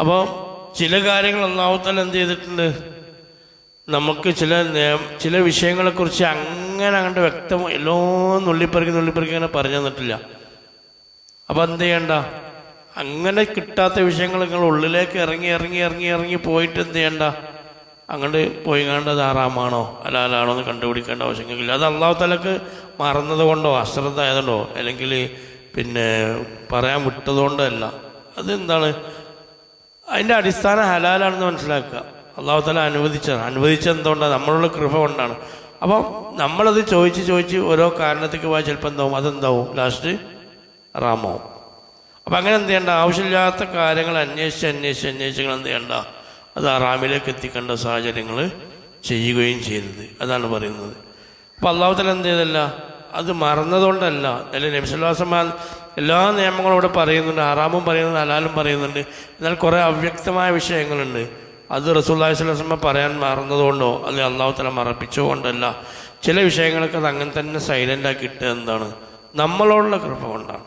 അപ്പോൾ ചില കാര്യങ്ങൾ ഒന്നാമത്തന്നെ എന്ത് ചെയ്തിട്ടുണ്ട്? നമുക്ക് ചില ചില വിഷയങ്ങളെക്കുറിച്ച് അങ്ങനെ അങ്ങോട്ട് വ്യക്തം എല്ലോ നുള്ളിപ്പറിക്കി നുള്ളിപ്പറിക്കി അങ്ങനെ പറഞ്ഞു തന്നിട്ടില്ല. അപ്പം എന്ത് ചെയ്യണ്ട? അങ്ങനെ കിട്ടാത്ത വിഷയങ്ങൾ നിങ്ങൾ ഉള്ളിലേക്ക് ഇറങ്ങി ഇറങ്ങി ഇറങ്ങി ഇറങ്ങി പോയിട്ട് എന്ത് ചെയ്യണ്ട? അങ്ങോട്ട് പോയി കണ്ടത് ആറാമാണോ അലാലാണോ എന്ന് കണ്ടുപിടിക്കേണ്ട ആവശ്യമില്ല അത് അള്ളാഹു തലക്ക് മറന്നത് കൊണ്ടോ അശ്രദ്ധ ആയതുകൊണ്ടോ അല്ലെങ്കിൽ പിന്നെ പറയാൻ വിട്ടതുകൊണ്ടോ അല്ല. അതെന്താണ്? അതിന്റെ അടിസ്ഥാനം ഹലാലാണെന്ന് മനസ്സിലാക്കുക. അള്ളാഹു തല അനുവദിച്ചത് എന്തുകൊണ്ടാണ്? നമ്മളുള്ള കൃപ കൊണ്ടാണ്. അപ്പം നമ്മളത് ചോദിച്ച് ചോദിച്ച് ഓരോ കാരണത്തേക്ക് പോയാൽ ചിലപ്പോൾ എന്താവും? അതെന്താവും? ലാസ്റ്റ് റാമാവും. അപ്പം അങ്ങനെ എന്ത് ചെയ്യണ്ട? ആവശ്യമില്ലാത്ത കാര്യങ്ങൾ അന്വേഷിച്ച് അന്വേഷിച്ച് അന്വേഷിച്ച് നിങ്ങൾ എന്ത് ചെയ്യണ്ട? അത് അറാമിലേക്ക് എത്തിക്കേണ്ട സാഹചര്യങ്ങൾ ചെയ്യുകയും ചെയ്തത് അതാണ് പറയുന്നത്. അപ്പം അള്ളാഹു തല എന്ത് ചെയ്തല്ല? അത് മറന്നതുകൊണ്ടല്ല. അല്ലെ നബിസുല്ലാസമാൻ എല്ലാ നിയമങ്ങളും ഇവിടെ പറയുന്നുണ്ട് ആറാമും പറയുന്നുണ്ട് അലാലും പറയുന്നുണ്ട്. എന്നാൽ കുറേ അവ്യക്തമായ വിഷയങ്ങളുണ്ട്. അത് റസൂല്ലാഹി സ്വലമ പറയാൻ മറന്നതുകൊണ്ടോ അല്ലെ അള്ളാഹു തല മറപ്പിച്ചുകൊണ്ടല്ല. ചില വിഷയങ്ങളൊക്കെ അത് അങ്ങനെ തന്നെ സൈലന്റ് ആക്കി ഇട്ടത് എന്താണ്? നമ്മളോടുള്ള കൃപ കൊണ്ടാണ്.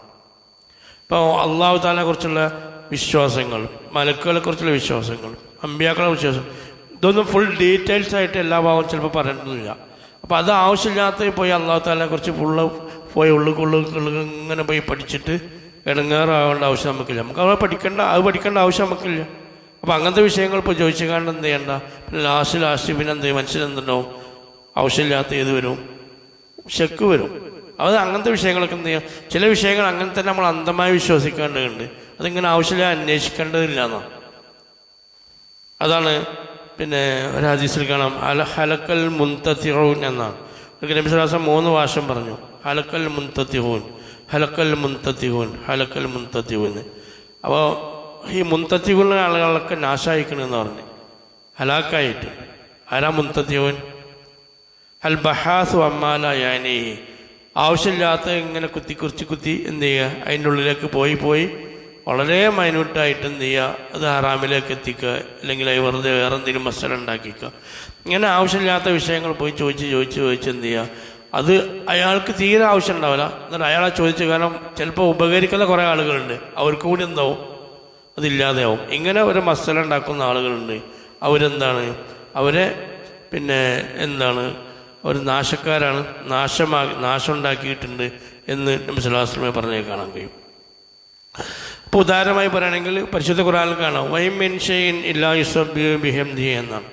ഇപ്പോൾ അള്ളാഹു താലിനെ കുറിച്ചുള്ള വിശ്വാസങ്ങൾ മലക്കുകളെ കുറിച്ചുള്ള വിശ്വാസങ്ങൾ അമ്പിയാക്കളെ വിശ്വാസം ഇതൊന്നും ഫുൾ ഡീറ്റെയിൽസ് ആയിട്ട് എല്ലാ ഭാഗവും ചിലപ്പോൾ പറയേണ്ടതില്ല അപ്പോൾ അത് ആവശ്യമില്ലാത്ത പോയി അള്ളാഹു കുറച്ച് ഫുള്ള് പോയി ഉള്ളുക്കുള്ളു ഇങ്ങനെ പോയി പഠിച്ചിട്ട് ഇടങ്ങേറാവേണ്ട ആവശ്യം നമുക്കില്ല. നമുക്ക് അവിടെ പഠിക്കേണ്ട അത് പഠിക്കേണ്ട ആവശ്യം നമുക്കില്ല. അപ്പോൾ അങ്ങനത്തെ വിഷയങ്ങൾ ഇപ്പോൾ ചോദിച്ചു കാണാൻ എന്ത് ചെയ്യണ്ട? പിന്നെ ലാസ്റ്റ് ലാസ്റ്റ് പിന്നെ എന്ത് ചെയ്യും? മനുഷ്യനെന്തുണ്ടാവും ആവശ്യമില്ലാത്ത ഏത് വരും? ശക്ക് വരും. അത് അങ്ങനത്തെ വിഷയങ്ങളൊക്കെ എന്ത് ചെയ്യാം? ചില വിഷയങ്ങൾ അങ്ങനെ തന്നെ നമ്മൾ അന്ധമായി വിശ്വസിക്കേണ്ടതുണ്ട്. അതിങ്ങനെ ആവശ്യമില്ല അന്വേഷിക്കേണ്ടതില്ല എന്നാണ് അതാണ് പിന്നെ ഒരു ഹദീസിൽ കാണാം അല ഹലക്കൽ മുൻതത്തിഹൂൻ എന്നാണ് ഒരു നബിസ്വലാസം മൂന്ന് വാശം പറഞ്ഞു. ഹലക്കൽ മുൻതത്തിഹൂൻ ഹലക്കൽ മുൻതത്തിഹൂൻ ഹലക്കൽ മുൻതത്തിഹൂൻ അപ്പോൾ ഈ മുന്തത്തിഹൂൻ ആളുകളൊക്കെ നാശായിക്കണമെന്ന് പറഞ്ഞു. ഹലാക്കായിട്ട്. ആരാ മുൻതത്തിഹൂൻ അൽ ബഹാസു അമ്മാല യാനി ആവശ്യമില്ലാത്ത ഇങ്ങനെ കുത്തി കുറിച്ച് കുത്തി എന്ത് ചെയ്യുക? അതിന്റെ ഉള്ളിലേക്ക് പോയി പോയി വളരെ മൈന്യൂട്ടായിട്ട് എന്ത് ചെയ്യുക അത് ഹറാമിലേക്ക് എത്തിക്കുക അല്ലെങ്കിൽ വെറുതെ വേറെ എന്തെങ്കിലും മസാല ഉണ്ടാക്കിക്കുക ഇങ്ങനെ ആവശ്യമില്ലാത്ത വിഷയങ്ങൾ പോയി ചോദിച്ച് ചോദിച്ച് ചോദിച്ച് എന്ത് ചെയ്യുക അത് അയാൾക്ക് തീരെ ആവശ്യം ഉണ്ടാവില്ല എന്നാൽ അയാളെ ചോദിച്ചു കാരണം ചിലപ്പോൾ ഉപകരിക്കുന്ന കുറേ ആളുകളുണ്ട്. അവർക്ക് കൂടി എന്താവും? അതില്ലാതെയാവും ഇങ്ങനെ ഒരു മസാല ഉണ്ടാക്കുന്ന ആളുകളുണ്ട്. അവരെന്താണ്? അവരെ പിന്നെ എന്താണ്? അവർ നാശക്കാരാണ്. നാശമാ നാശം ഉണ്ടാക്കിയിട്ടുണ്ട് എന്ന് നബി പറഞ്ഞേ കാണാൻ കഴിയും. ഇപ്പോൾ ഉദാഹരണമായി പറയുകയാണെങ്കിൽ പരിശുദ്ധ ഖുറാനിൽ കാണാം വൈമെൻഷയിൻ ഇല്ലാ യുസബി ബിഹംദി എന്നാണ്.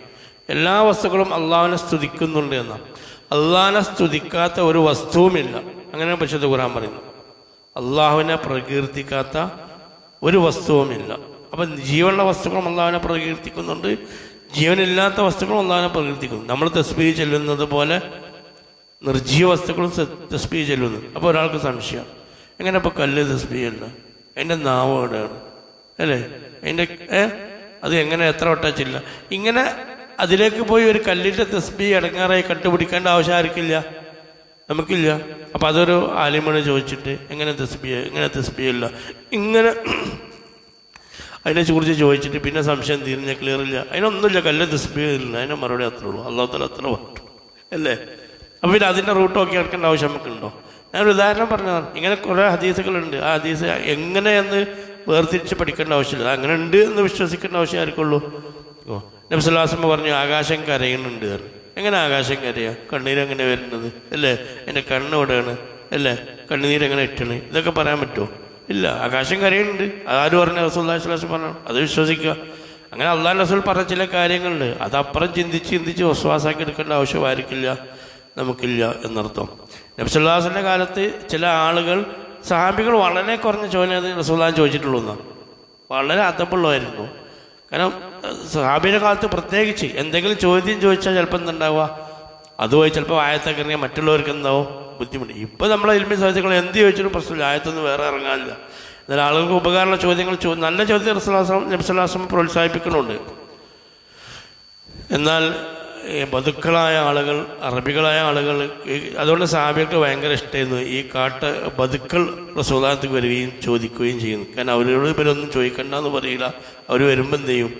എല്ലാ വസ്തുക്കളും അള്ളാഹിനെ സ്തുതിക്കുന്നുണ്ട് എന്നാണ്. അള്ളാഹിനെ സ്തുതിക്കാത്ത ഒരു വസ്തുവുമില്ല. അങ്ങനെ പരിശുദ്ധ ഖുറാൻ പറയുന്നു അള്ളാഹുവിനെ പ്രകീർത്തിക്കാത്ത ഒരു വസ്തുവുമില്ല. അപ്പം ജീവനുള്ള വസ്തുക്കളും അള്ളാഹുവിനെ പ്രകീർത്തിക്കുന്നുണ്ട്. ജീവനില്ലാത്ത വസ്തുക്കളും അള്ളാഹുനെ പ്രകീർത്തിക്കുന്നു. നമ്മൾ തസ്ബീ ചെല്ലുന്നത് പോലെ നിർജീവ വസ്തുക്കളും തസ്ബീ ചെല്ലുന്നു. അപ്പോൾ ഒരാൾക്ക് സംശയം എങ്ങനെ ഇപ്പോൾ കല്ല് തസ്ബീ അല്ല? അതിന്റെ നാവ് എവിടെയാണ് അല്ലേ? എന്റെ ഏ? അത് എങ്ങനെ എത്ര വട്ടച്ചില്ല ഇങ്ങനെ അതിലേക്ക് പോയി ഒരു കല്ലിന്റെ തസ്ബീ അടങ്ങാറായി കണ്ടുപിടിക്കേണ്ട ആവശ്യം ആർക്കില്ല? നമുക്കില്ല. അപ്പം അതൊരു ആലിമണ് ചോദിച്ചിട്ട് എങ്ങനെ തസ്ബിയ എങ്ങനെ തസ്ബിയല്ല ഇങ്ങനെ അതിനെ കുറിച്ച് ചോദിച്ചിട്ട് പിന്നെ സംശയം തീർന്ന ക്ലിയർ ഇല്ല. അതിനൊന്നുമില്ല കല്ല് തസ്ബിയില്ല അതിനെ മറുപടി അത്രേ ഉള്ളൂ. അള്ളാഹു തല അത്ര പറഞ്ഞു. അല്ലേ? അപ്പം പിന്നെ അതിന്റെ റൂട്ട് നോക്കി എടുക്കേണ്ട ആവശ്യം നമുക്കുണ്ടോ? ഞാനൊരു ഉദാഹരണം പറഞ്ഞതാണ് ഇങ്ങനെ കുറേ ഹദീസുകളുണ്ട്. ആ ഹദീസ് എങ്ങനെയെന്ന് വേർതിരിച്ച് പഠിക്കേണ്ട ആവശ്യമില്ല. അങ്ങനെ ഉണ്ട് എന്ന് വിശ്വസിക്കേണ്ട ആവശ്യം ആർക്കുള്ളൂ? ഓ നബ്സുല്ലാസമ്മ പറഞ്ഞു ആകാശം കരയുന്നുണ്ട് എങ്ങനെ ആകാശം കരയാ? കണ്ണീര് എങ്ങനെ വരുന്നത്? അല്ലേ? എന്റെ കണ്ണ് എവിടെയാണ്? അല്ലേ? കണ്ണുനീര് എങ്ങനെ ഇട്ടണ്? ഇതൊക്കെ പറയാൻ പറ്റുമോ? ഇല്ല. ആകാശം കരയുന്നുണ്ട്. ആര് പറഞ്ഞു? റസൂല്ലാഹി സ്വലാസ് പറഞ്ഞു. അത് വിശ്വസിക്കുക. അങ്ങനെ അള്ളാഹ് റസൂൽ പറഞ്ഞ ചില കാര്യങ്ങളുണ്ട്. അതപ്പുറം ചിന്തിച്ച് ചിന്തിച്ച് വിശ്വാസാക്കി എടുക്കേണ്ട ആവശ്യമായിരിക്കില്ല നമുക്കില്ല എന്നർത്ഥം. നബ്സുല്ലാസിന്റെ കാലത്ത് ചില ആളുകൾ സഹാബികൾ വളരെ കുറഞ്ഞ ചോദ്യം റസൂല്ലാൻ ചോദിച്ചിട്ടുള്ളൂ എന്നാണ്. വളരെ അതപ്പുള്ളമായിരുന്നു കാരണം സഹാബിയുടെ കാലത്ത് പ്രത്യേകിച്ച് എന്തെങ്കിലും ചോദ്യം ചോദിച്ചാൽ ചിലപ്പോൾ എന്തുണ്ടാവുക? അതുപോയി ചിലപ്പോൾ ആയത്തൊക്കെ മറ്റുള്ളവർക്ക് എന്താവും? ബുദ്ധിമുട്ട്. ഇപ്പോൾ നമ്മളെ ഇൽമി സാധിച്ചുകൾ എന്ത് ചോദിച്ചാലും പ്രശ്നമില്ല. ആയത്തൊന്നും വേറെ ഇറങ്ങാനില്ല. എന്നാൽ ആളുകൾക്ക് ഉപകാരമുള്ള ചോദ്യങ്ങൾ നല്ല ചോദ്യം റസുലാസം നബ്സുല്ലാസം പ്രോത്സാഹിപ്പിക്കുന്നുണ്ട്. എന്നാൽ ബതുക്കളായ ആളുകൾ അറബികളായ ആളുകൾ അതുകൊണ്ട് സാബികൾക്ക് ഭയങ്കര ഇഷ്ടമായിരുന്നു ഈ കാട്ട് ബതുക്കൾ റസൂലാനത്തേക്ക് വരികയും ചോദിക്കുകയും ചെയ്യുന്നു. കാരണം അവരോട് ഇവരൊന്നും ചോദിക്കണ്ട എന്ന് പറയില്ല. അവർ വരുമ്പോൾ എന്ത് ചെയ്യും?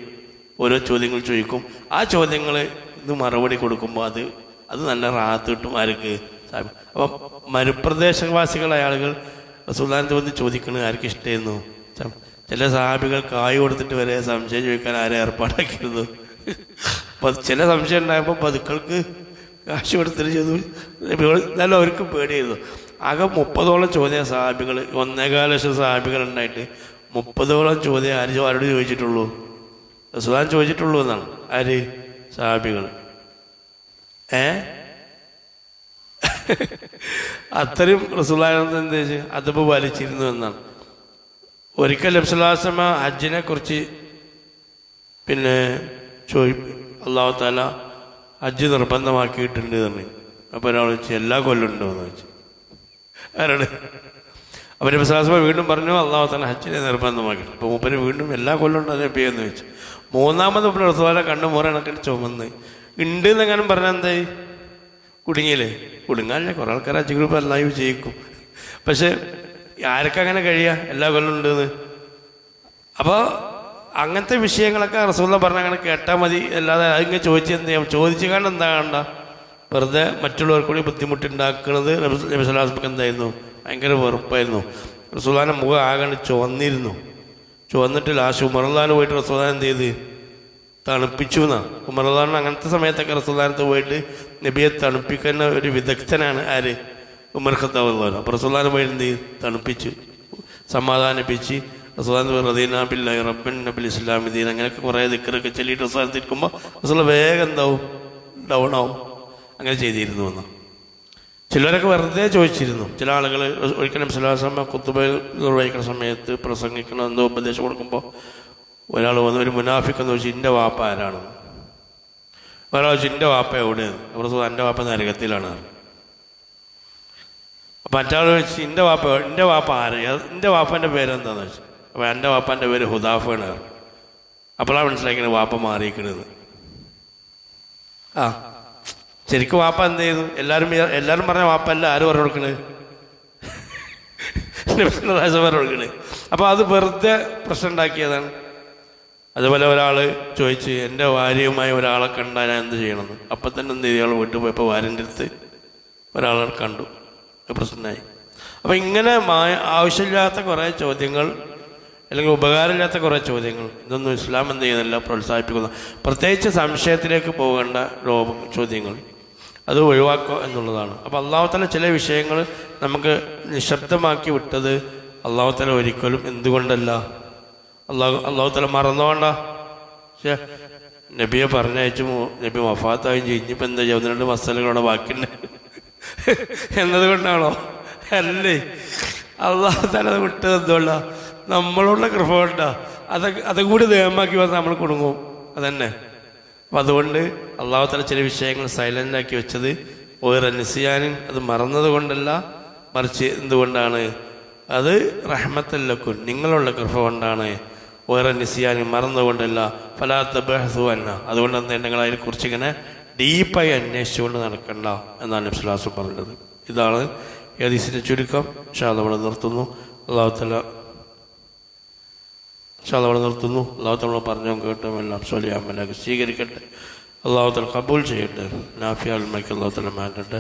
ഓരോ ചോദ്യങ്ങൾ ചോദിക്കും. ആ ചോദ്യങ്ങൾ ഇത് മറുപടി കൊടുക്കുമ്പോൾ അത് അത് നല്ല റാത്ത് കിട്ടും ആർക്ക്? സാബി. അപ്പം മരുപ്രദേശവാസികളായ ആളുകൾ റസൂദാനത്ത് വന്ന് ചോദിക്കുന്നത് ആർക്ക് ഇഷ്ടമായിരുന്നു ചില സാബികൾ കായ് കൊടുത്തിട്ട് വരെ സംശയം ചോദിക്കാൻ ആരെ ഏർപ്പാടാക്കിയിരുന്നു? അപ്പൊ ചില സംശയം ഉണ്ടായപ്പോൾ പതുക്കൾക്ക് കാശ് കൊടുത്തിട്ട് ചെയ്തു. എന്നാലും അവർക്ക് പേടിയായിരുന്നു. ആകെ മുപ്പതോളം ചോദ്യം സാഹിബികൾ ഒന്നേകാല ലക്ഷം സാഹിബികൾ ഉണ്ടായിട്ട് മുപ്പതോളം ചോദ്യം ആര് ആരോട് ചോദിച്ചിട്ടുള്ളൂ? റസുദാൻ ചോദിച്ചിട്ടുള്ളൂ എന്നാണ്. ആര്? സാഹിബികൾ ഏ? അത്രയും റസുലാനന്ദ എന്താ അതിപ്പോൾ വലിച്ചിരുന്നു എന്നാണ്. ഒരിക്കൽ ലബ്സലാസമ ഹജ്ജിനെ കുറിച്ച് പിന്നെ ചോദി അള്ളാഹു താല ഹജ്ജ് നിർബന്ധമാക്കിയിട്ടുണ്ട് എന്ന് അപ്പോൾ ഒരാൾ വെച്ച് എല്ലാ കൊല്ലം ഉണ്ടോ? എന്ന് ചോദിച്ചു. ആരാണ്? അപ്പം നബിസ്ലാസമ വീണ്ടും പറഞ്ഞു അള്ളാഹു താല ഹജ്ജിനെ നിർബന്ധമാക്കി അപ്പോൾ മൂപ്പര് വീണ്ടും എല്ലാ കൊല്ലം ഉണ്ടോ? പേ എന്ന് ചോദിച്ചു. മൂന്നാമത് ഇപ്പോൾ റസുലാല കണ്ണു മുറ കണക്കിന് ചുമന്ന് ഉണ്ട് എന്നെങ്ങാനും പറഞ്ഞാൽ എന്തായി കുടുങ്ങിയില്ലേ? കുടുങ്ങാനില്ല കുറേ ആൾക്കാർ ഹജ്ജ് ഗ്രൂപ്പ് ലൈവ് ജയിക്കും പക്ഷേ ആർക്കങ്ങനെ കഴിയുക എല്ലാ കൊല്ലം ഉണ്ടെന്ന്. അപ്പോൾ അങ്ങനത്തെ വിഷയങ്ങളൊക്കെ റസൂല പറഞ്ഞ അങ്ങനെ കേട്ടാൽ മതി. അല്ലാതെ അതിങ്ങനെ ചോദിച്ചു എന്ത് ചെയ്യാം? ചോദിച്ചു കണ്ട് എന്താ കണ്ട വെറുതെ മറ്റുള്ളവർക്ക് കൂടി ബുദ്ധിമുട്ടുണ്ടാക്കുന്നത് നബിസ്വലാസ്മക്ക് എന്തായിരുന്നു? ഭയങ്കര വെറുപ്പായിരുന്നു. റസൂലാന്റെ മുഖം ആകെ ചുവന്നിരുന്നു. ചുവന്നിട്ട് ലാസ്റ്റ് ഉമർലാൻ പോയിട്ട് റസൂലാൻ എന്ത് ചെയ്ത്? തണുപ്പിച്ചു എന്നാ. ഉമർലാൻ അങ്ങനത്തെ സമയത്തൊക്കെ റസൂലാനത്ത് പോയിട്ട് നബിയെ തണുപ്പിക്കുന്ന ഒരു വിദഗ്ധനാണ് ആര്? ഉമർ ഖത്താവുള്ളവർ അപ്പോൾ റസൂലാൻ പോയിട്ട് എന്ത് ചെയ്ത്? തണുപ്പിച്ച് സമാധാനിപ്പിച്ച് ദീൻ അങ്ങനെയൊക്കെ കുറേ ദിക്കറൊക്കെ ചൊല്ലിയിട്ട് റസൂലത്തിരിക്കുമ്പോൾ റസൂല വേഗം എന്താവും? ഡൗൺ ആവും. അങ്ങനെ ചെയ്തിരുന്നു എന്ന് ചിലരൊക്കെ വെറുതെ ചോദിച്ചിരുന്നു. ചില ആളുകൾ ഒരിക്കലും സലാസമ്മ കുത്തുബ നിർവഹിക്കുന്ന സമയത്ത് പ്രസംഗിക്കണം എന്തോ ഉപദേശം കൊടുക്കുമ്പോൾ ഒരാൾ വന്ന് ഒരു മുനാഫിക്കെന്ന് ചോദിച്ചു എന്റെ വാപ്പ ആരാണ്? ഒരാൾ ചോദിച്ചു എന്റെ വാപ്പ എവിടെയാണ്? അപ്പോൾ എന്റെ വാപ്പ നരകത്തിലാണ്. അപ്പം മറ്റാൾ ചോദിച്ചു എന്റെ വാപ്പ എന്റെ വാപ്പ ആര്? എന്റെ വാപ്പന്റെ പേരെന്താണെന്ന് വെച്ചു അപ്പോൾ എന്റെ വാപ്പന്റെ പേര് ഹുദാഫാണ്. അപ്പോഴാണ് മനസ്സിലാക്കിയത് വാപ്പ മാറിയിരിക്കണത്. ആ ശരിക്കും വാപ്പ എന്ത് ചെയ്തു? എല്ലാവരും എല്ലാവരും പറഞ്ഞ വാപ്പ അല്ല ആര് പറഞ്ഞു കൊടുക്കണേ? പറഞ്ഞു കൊടുക്കണേ? അപ്പോൾ അത് വെറുതെ പ്രശ്നം ഉണ്ടാക്കിയതാണ്. അതുപോലെ ഒരാൾ ചോദിച്ച് എന്റെ ഭാര്യയുമായി ഒരാളെ കണ്ടാൽ ഞാൻ എന്ത് ചെയ്യണമെന്ന്? അപ്പം തന്നെ എന്ത് ചെയ്തു? വീട്ടിൽ പോയപ്പോൾ ഭാര്യന്റെ അടുത്ത് ഒരാളെ കണ്ടു. പ്രശ്നമായി. അപ്പം ഇങ്ങനെ ആവശ്യമില്ലാത്ത കുറേ ചോദ്യങ്ങൾ അല്ലെങ്കിൽ ഉപകാരമില്ലാത്ത കുറേ ചോദ്യങ്ങൾ. ഇതൊന്നും ഇസ്ലാം എന്ത് ചെയ്യുന്നില്ല പ്രോത്സാഹിപ്പിക്കുന്നു. പ്രത്യേകിച്ച് സംശയത്തിലേക്ക് പോകേണ്ട രോഗ ചോദ്യങ്ങൾ. അത് ഒഴിവാക്കുക എന്നുള്ളതാണ്. അപ്പോൾ അള്ളാഹുത്തല ചില വിഷയങ്ങൾ നമുക്ക് നിശബ്ദമാക്കി വിട്ടത് അള്ളാഹുത്തല ഒരിക്കലും എന്തുകൊണ്ടല്ല? അള്ളാഹു അള്ളാഹുത്തല മറന്നുകൊണ്ട പക്ഷേ നബിയെ പറഞ്ഞയച്ചു നബി വഫാത്തായും ചെയ്യും എന്താ ചെയ്യുക ഒന്ന് രണ്ട് മസാലകളോടെ ബാക്കിയുണ്ട്. എന്നതുകൊണ്ടാണോ? അല്ലേ? അള്ളാഹു തല അത് വിട്ടത് എന്തുകൊണ്ടാ? നമ്മളുള്ള കൃപ കേട്ടാ അത് അതും കൂടി നിയമമാക്കി വന്ന് നമ്മൾ കൊടുങ്ങും. അതന്നെ. അപ്പം അതുകൊണ്ട് അള്ളാഹു തല ചില വിഷയങ്ങൾ സൈലന്റ് ആക്കി വെച്ചത് ഓരോ നിസിയാനും അത് മറന്നത് കൊണ്ടല്ല മറിച്ച് എന്തുകൊണ്ടാണ്? അത് റഹ്മത്തല്ലക്കും നിങ്ങളുള്ള കൃപ കൊണ്ടാണ് ഓരോ നിസിയാനും മറന്നുകൊണ്ടല്ല ഫലാത്ത ബഹസു അന്ന. അതുകൊണ്ട് എന്താ നിങ്ങൾ അതിനെക്കുറിച്ച് ഇങ്ങനെ ഡീപ്പായി അന്വേഷിച്ചുകൊണ്ട് നടക്കണ്ട എന്നാണ് നബ്സുലാസു പറഞ്ഞത്. ഇതാണ് ഏതീസിന്റെ ചുരുക്കം. ഷാ നമ്മൾ നിർത്തുന്നു. അള്ളാഹു നമ്മൾ നിർത്തുന്നു. അള്ളാഹു തല പറഞ്ഞു കേട്ടും എല്ലാം സ്വലിയാമലാക്കി സ്വീകരിക്കട്ടെ അള്ളാഹു തല കബൂൽ ചെയ്യട്ടെ. നാഫിയാൽ അൽമയ്ക്ക് അള്ളാഹു തല മാറ്റട്ടെ.